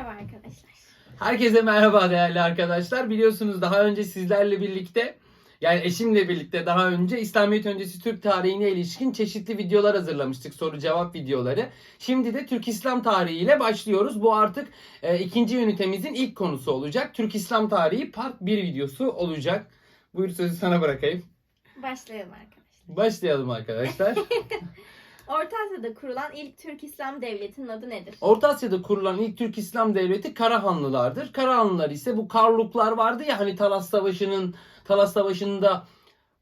Merhaba arkadaşlar. Herkese merhaba değerli arkadaşlar. Biliyorsunuz daha önce sizlerle birlikte yani eşimle birlikte daha önce İslamiyet öncesi Türk tarihine ilişkin çeşitli videolar hazırlamıştık. Soru cevap videoları. Şimdi de Türk İslam tarihi ile başlıyoruz. Bu artık e, ikinci ünitemizin ilk konusu olacak. Türk İslam tarihi part 1 videosu olacak. Buyur sözü sana bırakayım. Başlayalım arkadaşlar. Başlayalım arkadaşlar. Orta Asya'da kurulan ilk Türk İslam devletinin adı nedir? Orta Asya'da kurulan ilk Türk İslam devleti Karahanlılardır. Karahanlılar ise bu Karluklar vardı ya hani Talas Savaşı'nın Talas Savaşı'nda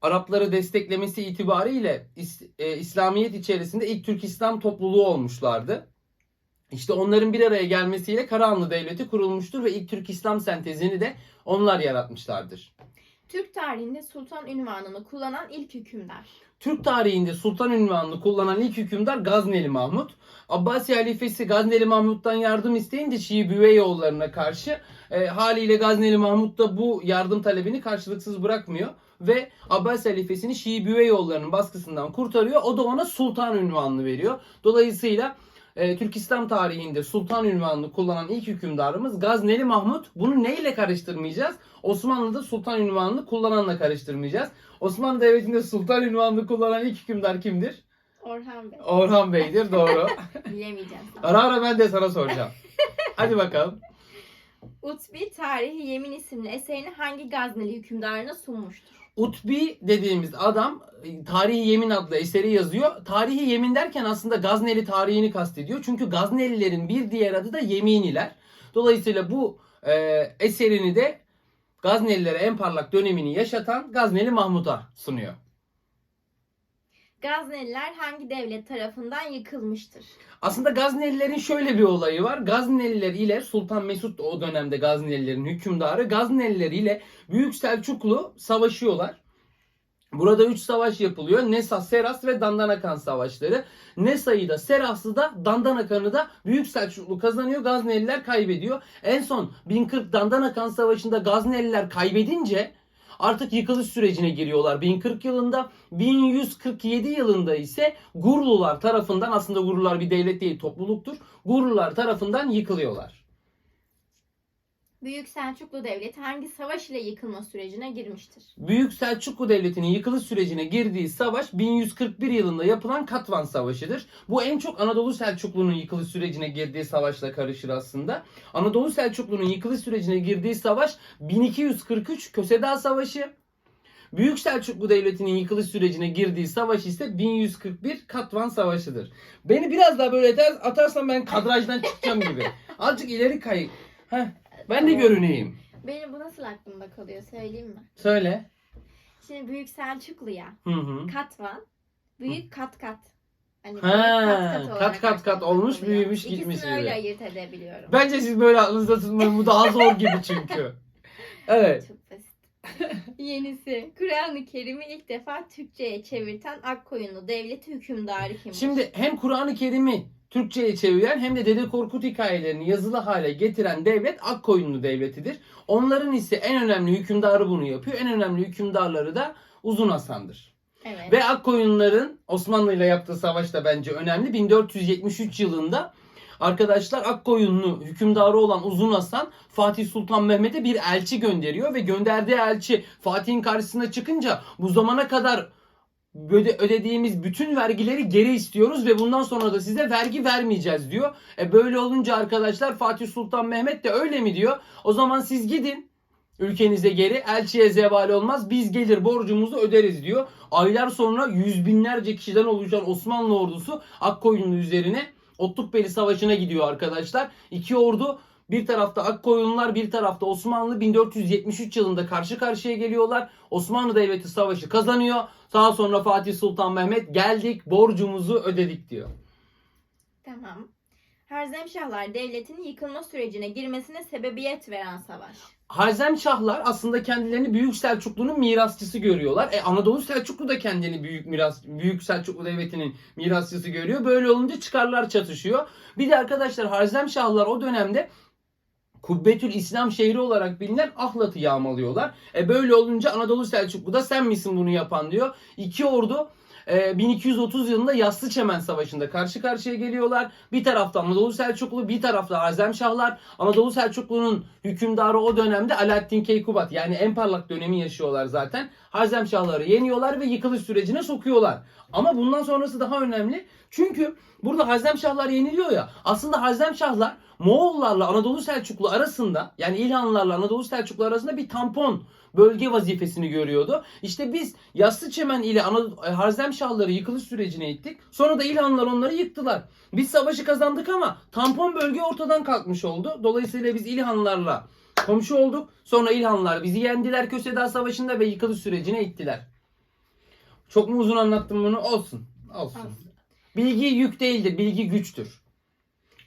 Arapları desteklemesi itibariyle İs- e, İslamiyet içerisinde ilk Türk İslam topluluğu olmuşlardı. İşte onların bir araya gelmesiyle Karahanlı Devleti kurulmuştur ve ilk Türk İslam sentezini de onlar yaratmışlardır. Türk tarihinde sultan ünvanını kullanan ilk hükümdar. Türk tarihinde sultan ünvanını kullanan ilk hükümdar Gazneli Mahmut. Abbasi halifesi Gazneli Mahmut'tan yardım isteyince Şii Büveyoğullarına karşı e, haliyle Gazneli Mahmut da bu yardım talebini karşılıksız bırakmıyor ve Abbasi halifesini Şii Büveyoğullarının baskısından kurtarıyor. O da ona sultan ünvanını veriyor. Dolayısıyla e, Türk İslam tarihinde sultan ünvanını kullanan ilk hükümdarımız Gazneli Mahmut. Bunu neyle karıştırmayacağız? Osmanlı'da sultan ünvanını kullananla karıştırmayacağız. Osmanlı Devleti'nde sultan ünvanını kullanan ilk hükümdar kimdir? Orhan Bey. Orhan Bey'dir doğru. Bilemeyeceğim. ara ara ben de sana soracağım. Hadi bakalım. Utbi Tarihi Yemin isimli eserini hangi Gazneli hükümdarına sunmuştur? Utbi dediğimiz adam e, Tarihi Yemin adlı eseri yazıyor. Tarihi Yemin derken aslında Gazneli tarihini kastediyor. Çünkü Gaznelilerin bir diğer adı da Yeminiler. Dolayısıyla bu e, eserini de Gaznelilere en parlak dönemini yaşatan Gazneli Mahmut'a sunuyor. Gazneliler hangi devlet tarafından yıkılmıştır? Aslında Gaznelilerin şöyle bir olayı var. Gazneliler ile Sultan Mesut o dönemde Gaznelilerin hükümdarı Gazneliler ile Büyük Selçuklu savaşıyorlar. Burada 3 savaş yapılıyor. Nesa, Seras ve Dandanakan savaşları. Nesa'yı da Seras'ı da Dandanakan'ı da Büyük Selçuklu kazanıyor. Gazneliler kaybediyor. En son 1040 Dandanakan savaşında Gazneliler kaybedince artık yıkılış sürecine giriyorlar 1040 yılında. 1147 yılında ise Gurlular tarafından aslında Gurlular bir devlet değil topluluktur. Gurlular tarafından yıkılıyorlar. Büyük Selçuklu Devleti hangi savaş ile yıkılma sürecine girmiştir? Büyük Selçuklu Devleti'nin yıkılış sürecine girdiği savaş 1141 yılında yapılan Katvan Savaşı'dır. Bu en çok Anadolu Selçuklu'nun yıkılış sürecine girdiği savaşla karışır aslında. Anadolu Selçuklu'nun yıkılış sürecine girdiği savaş 1243 Köseda Savaşı. Büyük Selçuklu Devleti'nin yıkılış sürecine girdiği savaş ise 1141 Katvan Savaşı'dır. Beni biraz daha böyle atarsan ben kadrajdan çıkacağım gibi. Azıcık ileri kay. Heh, ben de görüneyim. Benim bu nasıl aklımda kalıyor söyleyeyim mi? Söyle. Şimdi Büyük Selçuklu'ya Hı hı. Katvan, Büyük Kat Kat. Hani Ha, kat kat kat aklımda olmuş, kalıyor. büyümüş, İkisini gitmiş öyle gibi. ayırt edebiliyorum. Bence siz böyle aklınızda tutmayın. Bu daha zor gibi çünkü. Evet. Çok basit. Yenisi. Kur'an-ı Kerim'i ilk defa Türkçe'ye çevirten Akkoyunlu devleti hükümdarı kimdir? Şimdi hem Kur'an-ı Kerim'i Türkçe'ye çeviren hem de Dede Korkut hikayelerini yazılı hale getiren devlet Akkoyunlu devletidir. Onların ise en önemli hükümdarı bunu yapıyor. En önemli hükümdarları da Uzun Hasan'dır. evet. Ve Akkoyunların Osmanlı ile yaptığı savaş da bence önemli. 1473 yılında arkadaşlar Akkoyunlu hükümdarı olan Uzun Hasan Fatih Sultan Mehmet'e bir elçi gönderiyor ve gönderdiği elçi Fatih'in karşısına çıkınca bu zamana kadar ödediğimiz bütün vergileri geri istiyoruz ve bundan sonra da size vergi vermeyeceğiz diyor. E böyle olunca arkadaşlar Fatih Sultan Mehmet de öyle mi diyor? O zaman siz gidin ülkenize geri elçiye zeval olmaz biz gelir borcumuzu öderiz diyor. Aylar sonra yüz binlerce kişiden oluşan Osmanlı ordusu Akkoyunlu üzerine Otlukbeli Savaşı'na gidiyor arkadaşlar. İki ordu bir tarafta Akkoyunlular bir tarafta Osmanlı 1473 yılında karşı karşıya geliyorlar. Osmanlı Devleti savaşı kazanıyor. Daha sonra Fatih Sultan Mehmet geldik borcumuzu ödedik diyor. Tamam. Harzemşahlar devletinin yıkılma sürecine girmesine sebebiyet veren savaş. Harzemşahlar aslında kendilerini Büyük Selçuklu'nun mirasçısı görüyorlar. E Anadolu Selçuklu da kendini Büyük Miras Büyük Selçuklu Devleti'nin mirasçısı görüyor. Böyle olunca çıkarlar çatışıyor. Bir de arkadaşlar Harzemşahlar o dönemde Kubbetül İslam şehri olarak bilinen Ahlat'ı yağmalıyorlar. E böyle olunca Anadolu Selçuklu da sen misin bunu yapan diyor. İki ordu e, 1230 yılında Yassı Çemen Savaşı'nda karşı karşıya geliyorlar. Bir tarafta Anadolu Selçuklu, bir tarafta Harzemşahlar. Anadolu Selçuklu'nun hükümdarı o dönemde Alaaddin Keykubat yani en parlak dönemi yaşıyorlar zaten. Harzemşahları yeniyorlar ve yıkılış sürecine sokuyorlar. Ama bundan sonrası daha önemli. Çünkü burada Harzemşahlar yeniliyor ya. Aslında Harzemşahlar Moğollarla Anadolu Selçuklu arasında yani İlhanlılarla Anadolu Selçuklu arasında bir tampon bölge vazifesini görüyordu. İşte biz Yassı Çemen ile e, Harzemşahları yıkılış sürecine ittik. Sonra da İlhanlılar onları yıktılar. Biz savaşı kazandık ama tampon bölge ortadan kalkmış oldu. Dolayısıyla biz İlhanlılarla komşu olduk. Sonra İlhanlılar bizi yendiler Köseda Savaşı'nda ve yıkılış sürecine ittiler. Çok mu uzun anlattım bunu? Olsun. Olsun. Olsun. Bilgi yük değildir, bilgi güçtür.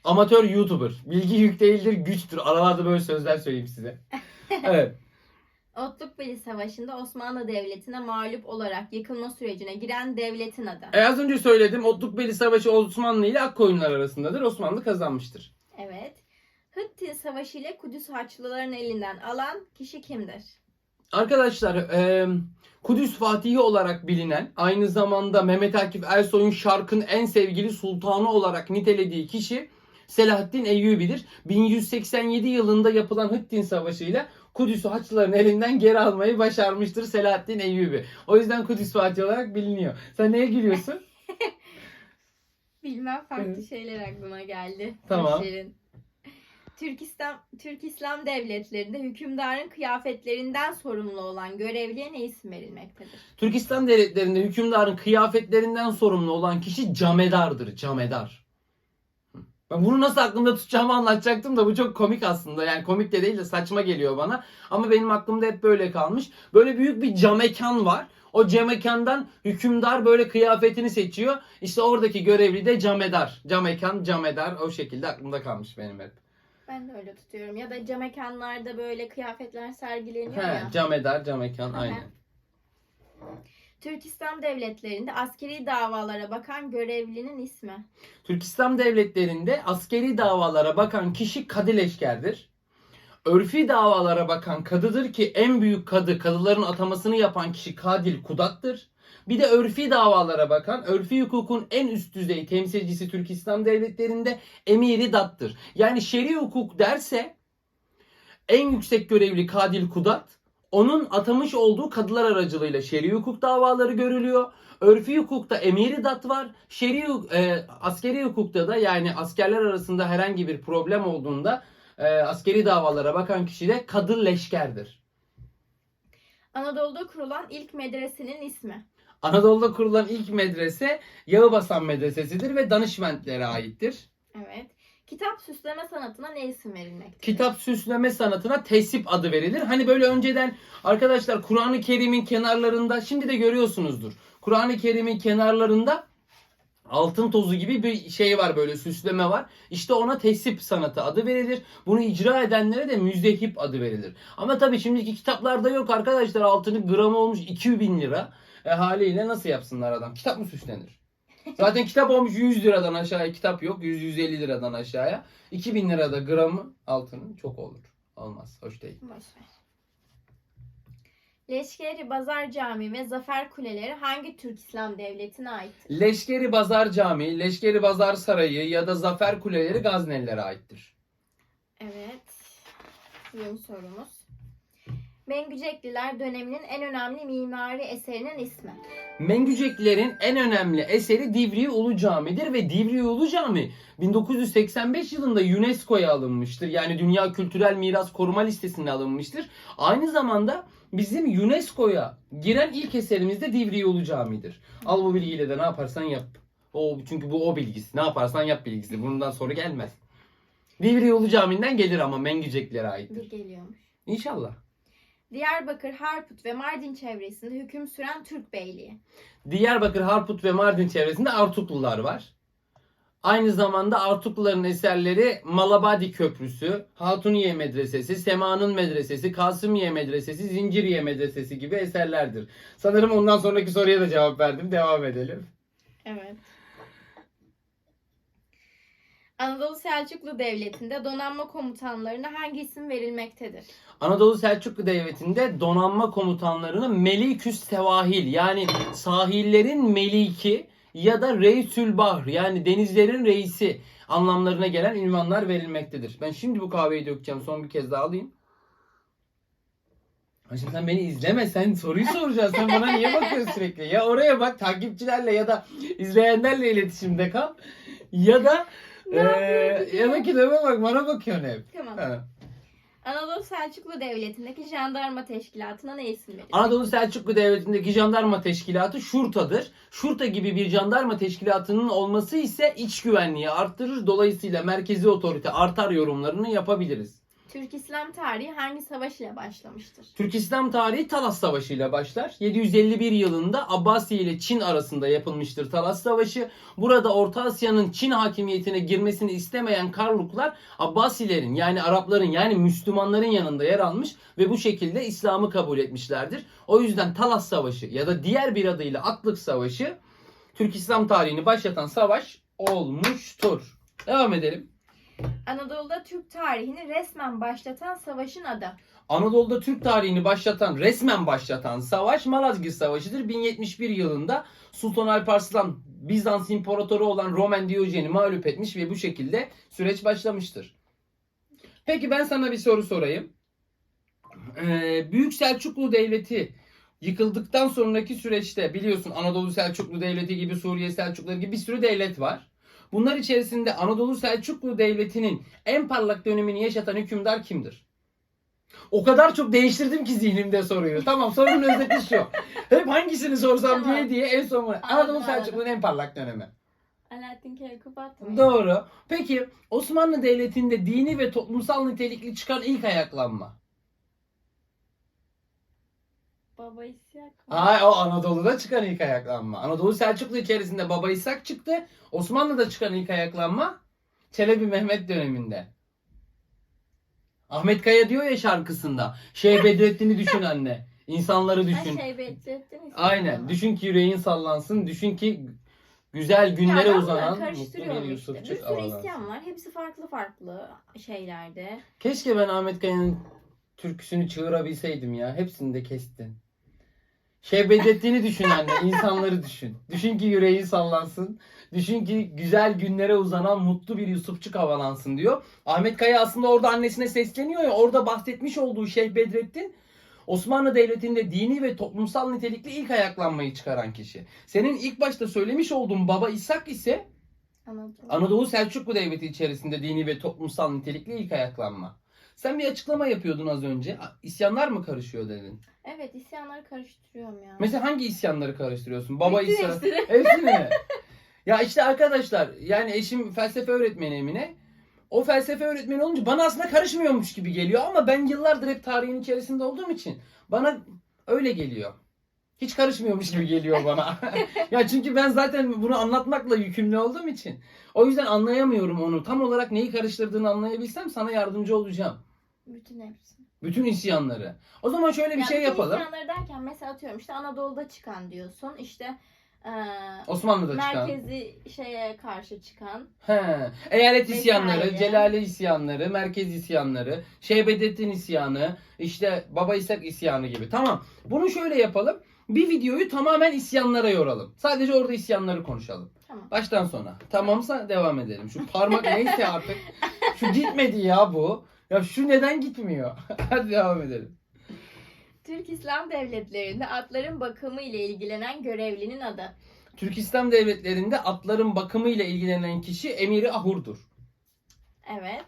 Amatör YouTuber. Bilgi yük değildir, güçtür. Aralarda böyle sözler söyleyeyim size. Evet. Otlukbeli Savaşı'nda Osmanlı Devleti'ne mağlup olarak yıkılma sürecine giren devletin adı. E az önce söyledim. Otlukbeli Savaşı Osmanlı ile Akkoyunlar arasındadır. Osmanlı kazanmıştır. Evet. Hıttin Savaşı ile Kudüs Haçlıların elinden alan kişi kimdir? Arkadaşlar e, Kudüs Fatihi olarak bilinen aynı zamanda Mehmet Akif Ersoy'un şarkın en sevgili sultanı olarak nitelediği kişi Selahaddin Eyyubi'dir. 1187 yılında yapılan Hıttin Savaşı ile Kudüs'ü Haçlıların elinden geri almayı başarmıştır Selahaddin Eyyubi. O yüzden Kudüs Fatihi olarak biliniyor. Sen neye gülüyorsun? Bilmem farklı Evet. şeyler aklıma geldi. Tamam. Türk İslam, Türk İslam devletlerinde hükümdarın kıyafetlerinden sorumlu olan görevliye ne isim verilmektedir? Türkistan devletlerinde hükümdarın kıyafetlerinden sorumlu olan kişi camedardır. Camedar. Ben bunu nasıl aklımda tutacağımı anlatacaktım da bu çok komik aslında. Yani komik de değil de saçma geliyor bana. Ama benim aklımda hep böyle kalmış. Böyle büyük bir camekan var. O camekandan hükümdar böyle kıyafetini seçiyor. İşte oradaki görevli de camedar. Camekan, camedar o şekilde aklımda kalmış benim hep. Ben de öyle tutuyorum. Ya da cam mekanlarda böyle kıyafetler sergileniyor He, ya. camedar, camekan Aha. aynen. Türk İslam devletlerinde askeri davalara bakan görevlinin ismi. Türkistan devletlerinde askeri davalara bakan kişi kadileşkerdir. Örfi davalara bakan kadıdır ki en büyük kadı, kadıların atamasını yapan kişi kadil kudattır. Bir de örfi davalara bakan, örfi hukukun en üst düzey temsilcisi Türkistan devletlerinde emiri dattır. Yani şer'i hukuk derse en yüksek görevli kadil kudat, onun atamış olduğu kadılar aracılığıyla şer'i hukuk davaları görülüyor. Örfi hukukta emiri dat var. Şer'i e, askeri hukukta da yani askerler arasında herhangi bir problem olduğunda e, askeri davalara bakan kişi de kadı leşkerdir. Anadolu'da kurulan ilk medresenin ismi. Anadolu'da kurulan ilk medrese Yağıbasan Medresesi'dir ve danışmentlere aittir. Evet. Kitap süsleme sanatına ne isim verilmektedir? Kitap süsleme sanatına tesip adı verilir. Hani böyle önceden arkadaşlar Kur'an-ı Kerim'in kenarlarında şimdi de görüyorsunuzdur. Kur'an-ı Kerim'in kenarlarında altın tozu gibi bir şey var böyle süsleme var. İşte ona tesip sanatı adı verilir. Bunu icra edenlere de müzdehip adı verilir. Ama tabii şimdiki kitaplarda yok arkadaşlar. Altının gramı olmuş 2000 lira. E, haliyle nasıl yapsınlar adam? Kitap mı süslenir? Zaten kitap olmuş 100 liradan aşağıya kitap yok. 100-150 liradan aşağıya. 2000 lirada gramı altının çok olur. Olmaz. Hoş değil. Boş ver. Leşkeri Bazar Camii ve Zafer Kuleleri hangi Türk İslam devletine aittir? Leşkeri Bazar Camii, Leşkeri Bazar Sarayı ya da Zafer Kuleleri Gaznelilere aittir. Evet. Yeni sorumuz. Mengücekliler döneminin en önemli mimari eserinin ismi. Mengüceklerin en önemli eseri Divriği Ulu Cami'dir ve Divriği Ulu Cami 1985 yılında UNESCO'ya alınmıştır. Yani Dünya Kültürel Miras Koruma Listesi'ne alınmıştır. Aynı zamanda bizim UNESCO'ya giren ilk eserimiz de Divriği Ulu Cami'dir. Al bu bilgiyle de ne yaparsan yap. O, çünkü bu o bilgisi. Ne yaparsan yap bilgisi. Bundan sonra gelmez. Divriği Ulu Cami'nden gelir ama Mengüceklere aittir. Bir geliyormuş. İnşallah. Diyarbakır, Harput ve Mardin çevresinde hüküm süren Türk Beyliği. Diyarbakır, Harput ve Mardin çevresinde Artuklular var. Aynı zamanda Artukluların eserleri Malabadi Köprüsü, Hatuniye Medresesi, Sema'nın Medresesi, Kasımiye Medresesi, Zinciriye Medresesi gibi eserlerdir. Sanırım ondan sonraki soruya da cevap verdim. Devam edelim. Evet. Anadolu Selçuklu Devleti'nde donanma komutanlarına hangi isim verilmektedir? Anadolu Selçuklu Devleti'nde donanma komutanlarına Meliküs Sevahil yani sahillerin meliki ya da Reisül Bahr yani denizlerin reisi anlamlarına gelen ünvanlar verilmektedir. Ben şimdi bu kahveyi dökeceğim. Son bir kez daha alayım. Şimdi sen beni izleme. Sen soruyu soracaksın. Sen bana niye bakıyorsun sürekli? Ya oraya bak takipçilerle ya da izleyenlerle iletişimde kal. Ya da Ne eee yapıyorsun ya? ya da kitaba bak. Bana bakıyorsun hep. Tamam. Ha. Anadolu Selçuklu Devleti'ndeki jandarma teşkilatına ne isim verilir? Anadolu Selçuklu Devleti'ndeki jandarma teşkilatı Şurta'dır. Şurta gibi bir jandarma teşkilatının olması ise iç güvenliği arttırır. Dolayısıyla merkezi otorite artar yorumlarını yapabiliriz. Türk İslam tarihi hangi savaş ile başlamıştır? Türk İslam tarihi Talas Savaşı ile başlar. 751 yılında Abbasiye ile Çin arasında yapılmıştır Talas Savaşı. Burada Orta Asya'nın Çin hakimiyetine girmesini istemeyen Karluklar Abbasilerin yani Arapların yani Müslümanların yanında yer almış ve bu şekilde İslam'ı kabul etmişlerdir. O yüzden Talas Savaşı ya da diğer bir adıyla Atlık Savaşı Türk İslam tarihini başlatan savaş olmuştur. Devam edelim. Anadolu'da Türk tarihini resmen başlatan savaşın adı. Anadolu'da Türk tarihini başlatan, resmen başlatan savaş Malazgirt Savaşı'dır. 1071 yılında Sultan Alparslan Bizans İmparatoru olan Roman Diyojen'i mağlup etmiş ve bu şekilde süreç başlamıştır. Peki ben sana bir soru sorayım. Ee, Büyük Selçuklu Devleti yıkıldıktan sonraki süreçte biliyorsun Anadolu Selçuklu Devleti gibi Suriye Selçukluları gibi bir sürü devlet var. Bunlar içerisinde Anadolu Selçuklu Devleti'nin en parlak dönemini yaşatan hükümdar kimdir? O kadar çok değiştirdim ki zihnimde soruyu. Tamam sorunun özeti şu. Hep hangisini sorsam Tamam. diye diye en son Anadolu Anladım, Selçuklu'nun en parlak dönemi. Alaaddin Keykubat mı? Doğru. Peki Osmanlı Devleti'nde dini ve toplumsal nitelikli çıkan ilk ayaklanma? Baba İsyak mı? Ay o Anadolu'da çıkan ilk ayaklanma. Anadolu Selçuklu içerisinde Baba İshak çıktı. Osmanlı'da çıkan ilk ayaklanma Çelebi Mehmet döneminde. Ahmet Kaya diyor ya şarkısında. Şeyh Bedrettin'i düşün anne. İnsanları düşün. şey Bedrettin Aynen. Düşün ki yüreğin sallansın. Düşün ki güzel günlere Ya uzanan mutlu bir karıştırıyorum işte. Bir sürü isyan var. Hepsi farklı farklı şeylerde. Keşke ben Ahmet Kaya'nın türküsünü çığırabilseydim ya. Hepsini de kestin. Şey düşün anne. insanları düşün. Düşün ki yüreğin sallansın. Düşün ki güzel günlere uzanan mutlu bir Yusufçuk havalansın diyor. Ahmet Kaya aslında orada annesine sesleniyor ya. Orada bahsetmiş olduğu Şeyh Bedrettin Osmanlı Devleti'nde dini ve toplumsal nitelikli ilk ayaklanmayı çıkaran kişi. Senin ilk başta söylemiş olduğun Baba İshak ise Anadolu. Anadolu Selçuklu Devleti içerisinde dini ve toplumsal nitelikli ilk ayaklanma. Sen bir açıklama yapıyordun az önce. İsyanlar mı karışıyor dedin? Evet isyanları karıştırıyorum ya. Mesela hangi isyanları karıştırıyorsun? Baba Bütün isyanı. hepsini. Hepsini? Ya işte arkadaşlar yani eşim felsefe öğretmeni Emine. O felsefe öğretmeni olunca bana aslında karışmıyormuş gibi geliyor ama ben yıllardır hep tarihin içerisinde olduğum için bana öyle geliyor. Hiç karışmıyormuş gibi geliyor bana. ya çünkü ben zaten bunu anlatmakla yükümlü olduğum için. O yüzden anlayamıyorum onu. Tam olarak neyi karıştırdığını anlayabilsem sana yardımcı olacağım. Bütün hepsi. Bütün isyanları. O zaman şöyle bir Ya şey bütün yapalım. isyanları derken mesela atıyorum işte Anadolu'da çıkan diyorsun. İşte eee Osmanlı'da çıkan. merkezi şeye karşı çıkan. He. Eyalet Vesaire. isyanları, Celale isyanları, merkez isyanları, Şeybedettin isyanı, işte Baba İshak isyanı gibi. Tamam. Bunu şöyle yapalım. Bir videoyu tamamen isyanlara yoralım. Sadece orada isyanları konuşalım. Tamam. Baştan sona. Tamamsa devam edelim. Şu parmak neyse artık. Şu gitmedi ya bu. Ya şu neden gitmiyor? Hadi devam edelim. Türk İslam devletlerinde atların bakımı ile ilgilenen görevlinin adı. Türk İslam devletlerinde atların bakımı ile ilgilenen kişi Emiri Ahur'dur. Evet.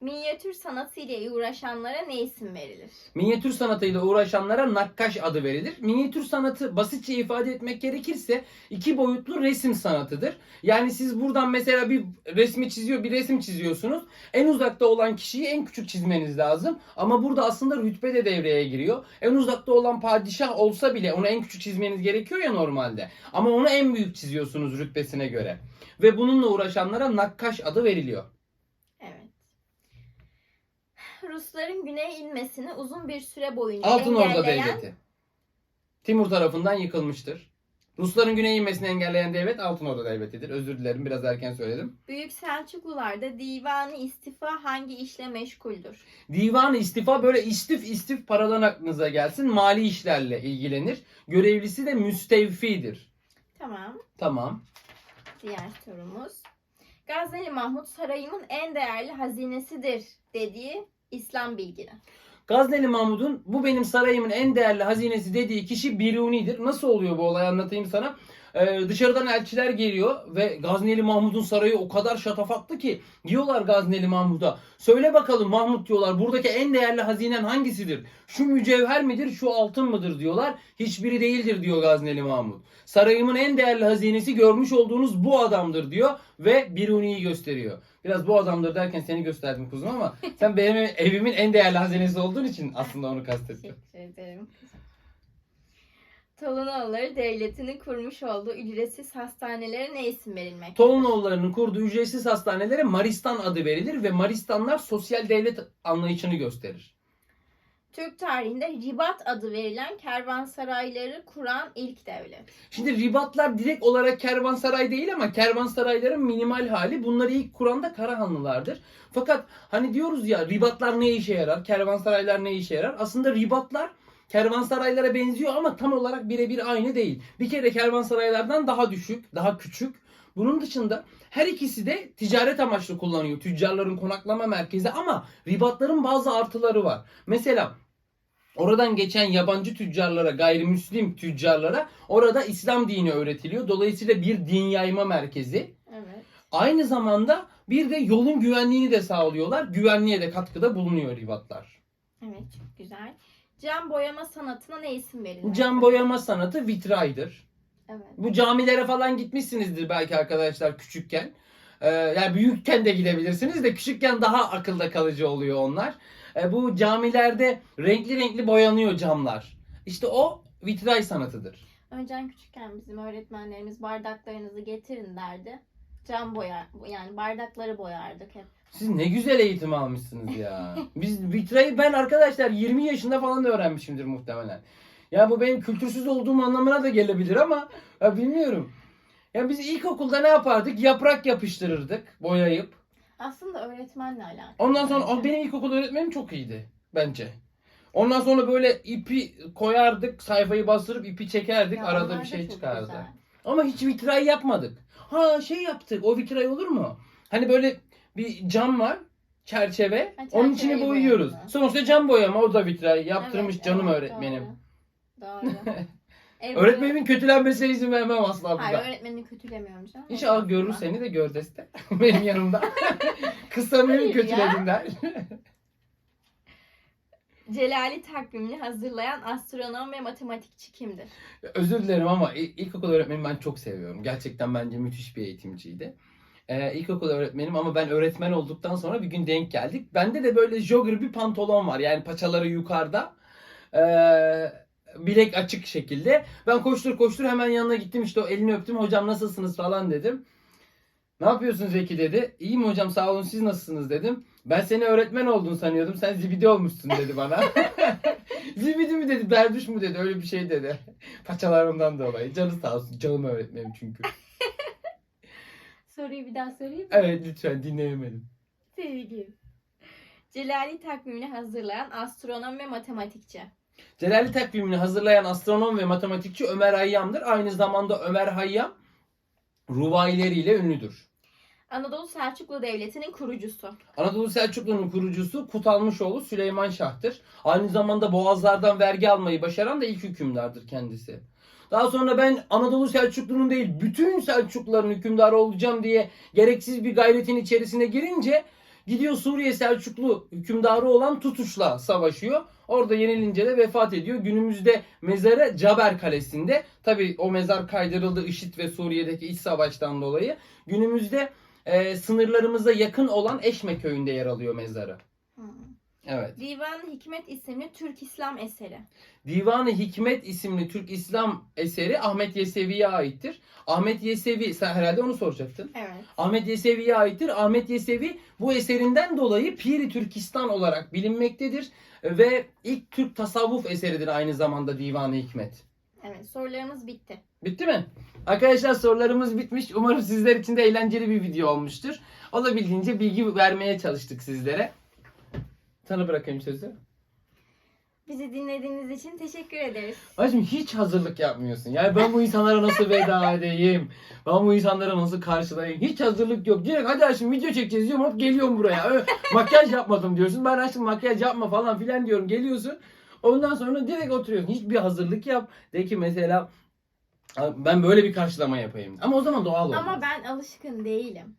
Minyatür sanatı ile uğraşanlara ne isim verilir? Minyatür sanatıyla uğraşanlara nakkaş adı verilir. Minyatür sanatı basitçe ifade etmek gerekirse iki boyutlu resim sanatıdır. Yani siz buradan mesela bir resmi çiziyor, bir resim çiziyorsunuz. En uzakta olan kişiyi en küçük çizmeniz lazım. Ama burada aslında rütbe de devreye giriyor. En uzakta olan padişah olsa bile onu en küçük çizmeniz gerekiyor ya normalde. Ama onu en büyük çiziyorsunuz rütbesine göre. Ve bununla uğraşanlara nakkaş adı veriliyor. Rusların güneye inmesini uzun bir süre boyunca Altınordu engelleyen Devleti. Timur tarafından yıkılmıştır. Rusların güneye inmesini engelleyen devlet Altınordu Devleti'dir. Özür dilerim biraz erken söyledim. Büyük Selçuklularda divanı istifa hangi işle meşguldür? Divan istifa böyle istif istif paradan aklınıza gelsin. Mali işlerle ilgilenir. Görevlisi de müstevfidir. Tamam. Tamam. Diğer sorumuz. Gazneli Mahmut sarayımın en değerli hazinesidir dediği İslam bilgini. Gazneli Mahmud'un bu benim sarayımın en değerli hazinesi dediği kişi Biruni'dir. Nasıl oluyor bu olay anlatayım sana. Ee, dışarıdan elçiler geliyor ve Gazneli Mahmud'un sarayı o kadar şatafatlı ki diyorlar Gazneli Mahmud'a. Söyle bakalım Mahmud diyorlar buradaki en değerli hazinen hangisidir? Şu mücevher midir şu altın mıdır diyorlar. Hiçbiri değildir diyor Gazneli Mahmud. Sarayımın en değerli hazinesi görmüş olduğunuz bu adamdır diyor ve Biruni'yi gösteriyor. Biraz bu adamdır derken seni gösterdim kuzum ama sen benim evimin en değerli hazinesi olduğun için aslında onu kastettim. Teşekkür ederim. Tolunoğulları Devleti'nin kurmuş olduğu ücretsiz hastanelere ne isim verilmektedir? Tolunoğullarının kurduğu ücretsiz hastanelere Maristan adı verilir ve Maristanlar sosyal devlet anlayışını gösterir. Türk tarihinde Ribat adı verilen kervansarayları kuran ilk devlet. Şimdi ribatlar direkt olarak kervansaray değil ama kervansarayların minimal hali. Bunları ilk kuran da Karahanlılardır. Fakat hani diyoruz ya ribatlar ne işe yarar? Kervansaraylar ne işe yarar? Aslında ribatlar kervansaraylara benziyor ama tam olarak birebir aynı değil. Bir kere kervansaraylardan daha düşük, daha küçük. Bunun dışında her ikisi de ticaret amaçlı kullanıyor. Tüccarların konaklama merkezi ama ribatların bazı artıları var. Mesela oradan geçen yabancı tüccarlara, gayrimüslim tüccarlara orada İslam dini öğretiliyor. Dolayısıyla bir din yayma merkezi. Evet. Aynı zamanda bir de yolun güvenliğini de sağlıyorlar. Güvenliğe de katkıda bulunuyor ribatlar. Evet çok güzel. Cam boyama sanatına ne isim verilir? Cam boyama sanatı vitraydır. Evet. Bu camilere falan gitmişsinizdir belki arkadaşlar küçükken. Ee, yani büyükken de gidebilirsiniz de küçükken daha akılda kalıcı oluyor onlar. Ee, bu camilerde renkli renkli boyanıyor camlar. İşte o vitray sanatıdır. Önceden küçükken bizim öğretmenlerimiz bardaklarınızı getirin derdi. Cam boyar yani bardakları boyardık hep. Siz ne güzel eğitim almışsınız ya. Biz vitrayı ben arkadaşlar 20 yaşında falan da öğrenmişimdir muhtemelen. Ya bu benim kültürsüz olduğum anlamına da gelebilir ama ya bilmiyorum. Ya biz ilkokulda ne yapardık? Yaprak yapıştırırdık boyayıp. Aslında öğretmenle alakalı. Ondan sonra. Aa, benim ilkokul öğretmenim çok iyiydi bence. Ondan sonra böyle ipi koyardık, sayfayı bastırıp ipi çekerdik, Ya arada onlar bir da şey çok çıkardı. güzel. Ama hiç vitray yapmadık. Ha şey yaptık. O vitray olur mu? Hani böyle bir cam var. Çerçeve. Ha, Onun çerçeveyi boyuyoruz. boyadınız. Sonuçta cam boyama o da vitray. Yaptırmış Evet, canım evet, öğretmenim. Doğru. Doğru. Öğretmenimin kötülenmesine izin vermem asla boyu- Hayır burada. öğretmenini kötülemiyorum canım. İnşallah görür seni de gör deste. Benim yanımda. Kız samimi Hayır ya. Celali takvimini hazırlayan astronom ve matematikçi kimdir? Özür dilerim ama il- ilkokul öğretmenimi ben çok seviyorum. Gerçekten bence müthiş bir eğitimciydi. Ee, ilkokul öğretmenim ama ben öğretmen olduktan sonra bir gün denk geldik. Bende de böyle jogger bir pantolon var. Yani paçaları yukarıda. Ee, bilek açık şekilde. Ben koştur koştur hemen yanına gittim işte o elini öptüm. Hocam nasılsınız falan dedim. Ne yapıyorsun Zeki dedi. İyiyim hocam sağ olun siz nasılsınız dedim. Ben seni öğretmen oldun sanıyordum. Sen zibidi olmuşsun dedi bana. zibidi mi dedi, berduş mu dedi. Öyle bir şey dedi. Paçalarımdan dolayı. Canı sağ olsun. Canım öğretmenim çünkü. Soruyu bir daha sorayım mı? Evet lütfen dinleyemedim. Sevgi. Celali takvimini hazırlayan astronom ve matematikçi. Celali takvimini hazırlayan astronom ve matematikçi Ömer Hayyam'dır. Aynı zamanda Ömer Hayyam ruvaileriyle ünlüdür. Anadolu Selçuklu Devleti'nin kurucusu. Anadolu Selçuklu'nun kurucusu Kutalmışoğlu Süleyman Şah'tır. Aynı zamanda Boğazlardan vergi almayı başaran da ilk hükümdardır kendisi. Daha sonra ben Anadolu Selçuklu'nun değil bütün Selçukluların hükümdarı olacağım diye gereksiz bir gayretin içerisine girince gidiyor Suriye Selçuklu hükümdarı olan Tutuş'la savaşıyor. Orada yenilince de vefat ediyor. Günümüzde mezarı Caber Kalesi'nde. Tabi o mezar kaydırıldı IŞİD ve Suriye'deki iç savaştan dolayı. Günümüzde e, sınırlarımıza yakın olan Eşme köyünde yer alıyor mezarı. Hmm. Evet. Divan-ı Hikmet isimli Türk İslam eseri. Divan-ı Hikmet isimli Türk İslam eseri Ahmet Yesevi'ye aittir. Ahmet Yesevi, sen herhalde onu soracaktın. Evet. Ahmet Yesevi'ye aittir. Ahmet Yesevi bu eserinden dolayı Piri Türkistan olarak bilinmektedir. Ve ilk Türk tasavvuf eseridir aynı zamanda Divan-ı Hikmet. Evet sorularımız bitti. Bitti mi? Arkadaşlar sorularımız bitmiş. Umarım sizler için de eğlenceli bir video olmuştur. Olabildiğince bilgi vermeye çalıştık sizlere. Sana bırakayım sözü. Bizi dinlediğiniz için teşekkür ederiz. Hacım hiç hazırlık yapmıyorsun. Yani ben bu insanlara nasıl veda edeyim? Ben bu insanlara nasıl karşılayayım? Hiç hazırlık yok. Direkt hadi Haşim video çekeceğiz diyorum. Hop geliyorum buraya. Ö, makyaj yapmadım diyorsun. Ben Haşim makyaj yapma falan filan diyorum. Geliyorsun. Ondan sonra direkt oturuyorsun. Hiçbir hazırlık yap. De ki mesela ben böyle bir karşılama yapayım. Ama o zaman doğal olmaz. Ama ben alışkın değilim.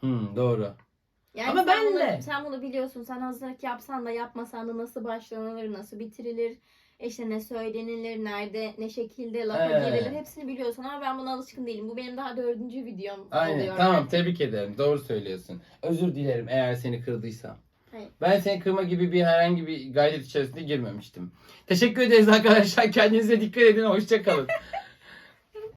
Hmm, doğru. Yani Ama sen ben bunu, de. Sen bunu biliyorsun. Sen hazırlık yapsan da yapmasan da nasıl başlanılır, nasıl bitirilir, işte ne söylenilir, nerede, ne şekilde lafa Ee. girilir hepsini biliyorsun ama ben buna alışkın değilim. Bu benim daha dördüncü videom Aynen. oluyor. Tamam tebrik ederim. Doğru söylüyorsun. Özür dilerim eğer seni kırdıysam. Hayır. Ben seni kırma gibi bir herhangi bir gayret içerisinde girmemiştim. Teşekkür ederiz arkadaşlar. Kendinize dikkat edin. Hoşçakalın.